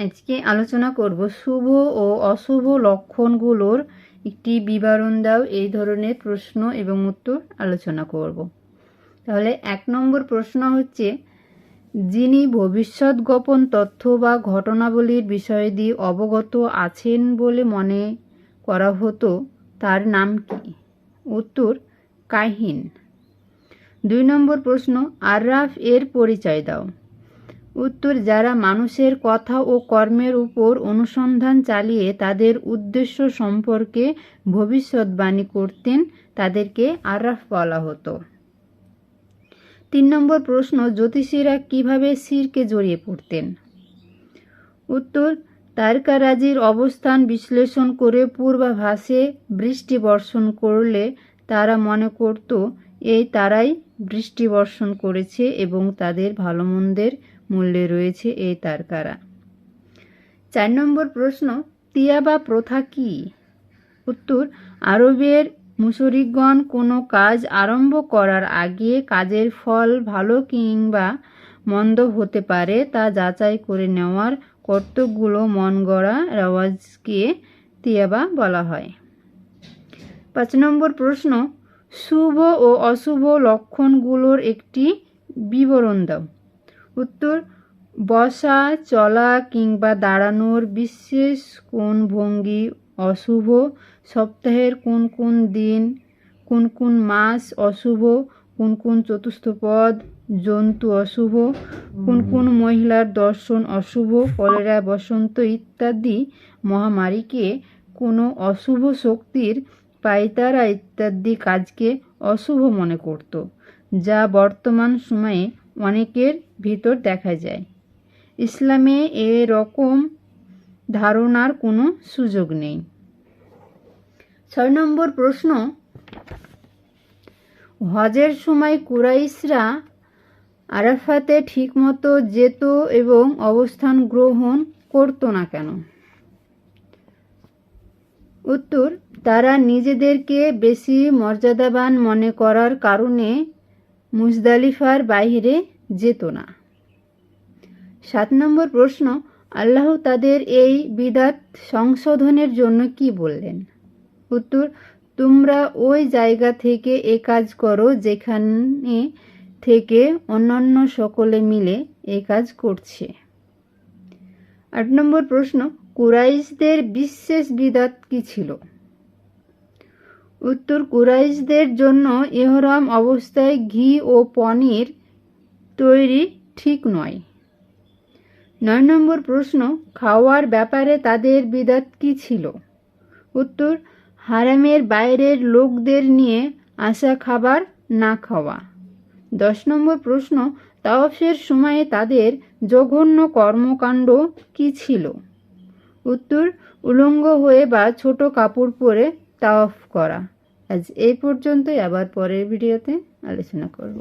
আজকে আলোচনা করব শুভ ও অশুভ লক্ষণগুলোর একটি বিবরণ দাও, এই ধরনের প্রশ্ন এবং উত্তর আলোচনা করব। তাহলে এক নম্বর প্রশ্ন হচ্ছে, যিনি ভবিষ্যৎ গোপন তথ্য বা ঘটনাবলীর বিষয় দিয়ে অবগত আছেন বলে মনে করা হতো, তার নাম কি? উত্তর, কাহিন। দুই নম্বর প্রশ্ন আররাফ এর পরিচয় দাও। উত্তর, যারা মানুষের কথা ও কর্মের উপর অনুসন্ধান চালিয়ে তাদের উদ্দেশ্য সম্পর্কে ভবিষ্যৎবাণী করতেন, তাদেরকে আরাফ বলা হতো। তিন নম্বর প্রশ্ন, জ্যোতিষীরা কীভাবে শিরকে জড়িয়ে পড়তেন? উত্তর, তারকারাজির অবস্থান বিশ্লেষণ করে পূর্বাভাসে বৃষ্টি বর্ষণ করলে তারা মনে করত, এই তারাই বৃষ্টি বর্ষণ করেছে এবং তাদের ভালো মন্দের মূল্যে রয়েছে এই তারকারা চার নম্বর প্রশ্ন তিয়াবা প্রথা কি? উত্তর, আরবের মুশরিকগণ কোনো কাজ আরম্ভ করার আগে কাজের ফল ভালো কিংবা মন্দ হতে পারে তা যাচাই করে নেওয়ার কর্তব্যগুলো মন গড়া রেওয়াজকে তিয়াবা বলা হয়। পাঁচ নম্বর প্রশ্ন, শুভ ও অশুভ লক্ষণগুলোর একটি বিবরণ দাও। উত্তর বসা চলা কিংবা দাঁড়ানোর বিশেষ কোন ভঙ্গি অশুভ? সপ্তাহের কোন কোন দিন কোন কোন মাস অশুভ? কোন কোন চতুর্থ পদ জন্তু অশুভ? কোন কোন মহিলার দর্শন অশুভ? কলেরা বসন্ত ইত্যাদি মহামারীকে কোনো অশুভ শক্তির পাইতারা ইত্যাদি কাজকে অশুভ মনে করত যা বর্তমান সময়ে অনেকের ভিতর দেখা যায়। ইসলামে এরকম ধারণার কোনো সুযোগ নেই। ছয় নম্বর প্রশ্ন, হজের সময় কুরাইশরা আরাফাতে ঠিকমতো যেত এবং অবস্থান গ্রহণ করতো না কেন? উত্তর, তারা নিজেদেরকে বেশি মর্যাদাবান মনে করার কারণে মুজদালিফার বাইরে যেত না। সাত নম্বর প্রশ্ন, আল্লাহ তাদের এই বিদাত সংশোধনের জন্য কি বললেন? উত্তর, তোমরা ওই জায়গা থেকে এ কাজ করো যেখানে থেকে অন্যান্য সকলে মিলে এ কাজ করছে। আট নম্বর প্রশ্ন, কুরাইশদের বিশেষ বিদাত কি ছিল? উত্তর, কুরাইশদের জন্য এহরাম অবস্থায় ঘি ও পনির তৈরি ঠিক নয়। নয় নম্বর প্রশ্ন, খাওয়ার ব্যাপারে তাদের বিদাত কি ছিল? উত্তর, হারামের বাইরের লোকদের নিয়ে আসা খাবার না খাওয়া। দশ নম্বর প্রশ্ন তাওয়াফের সময়ে তাদের জঘন্য কর্মকাণ্ড কি ছিল? উত্তর, উলঙ্গ হয়ে বা ছোট কাপড় পরে তাওয়াফ করা। আজ এই পর্যন্তই, আবার পরের ভিডিওতে আলোচনা করব।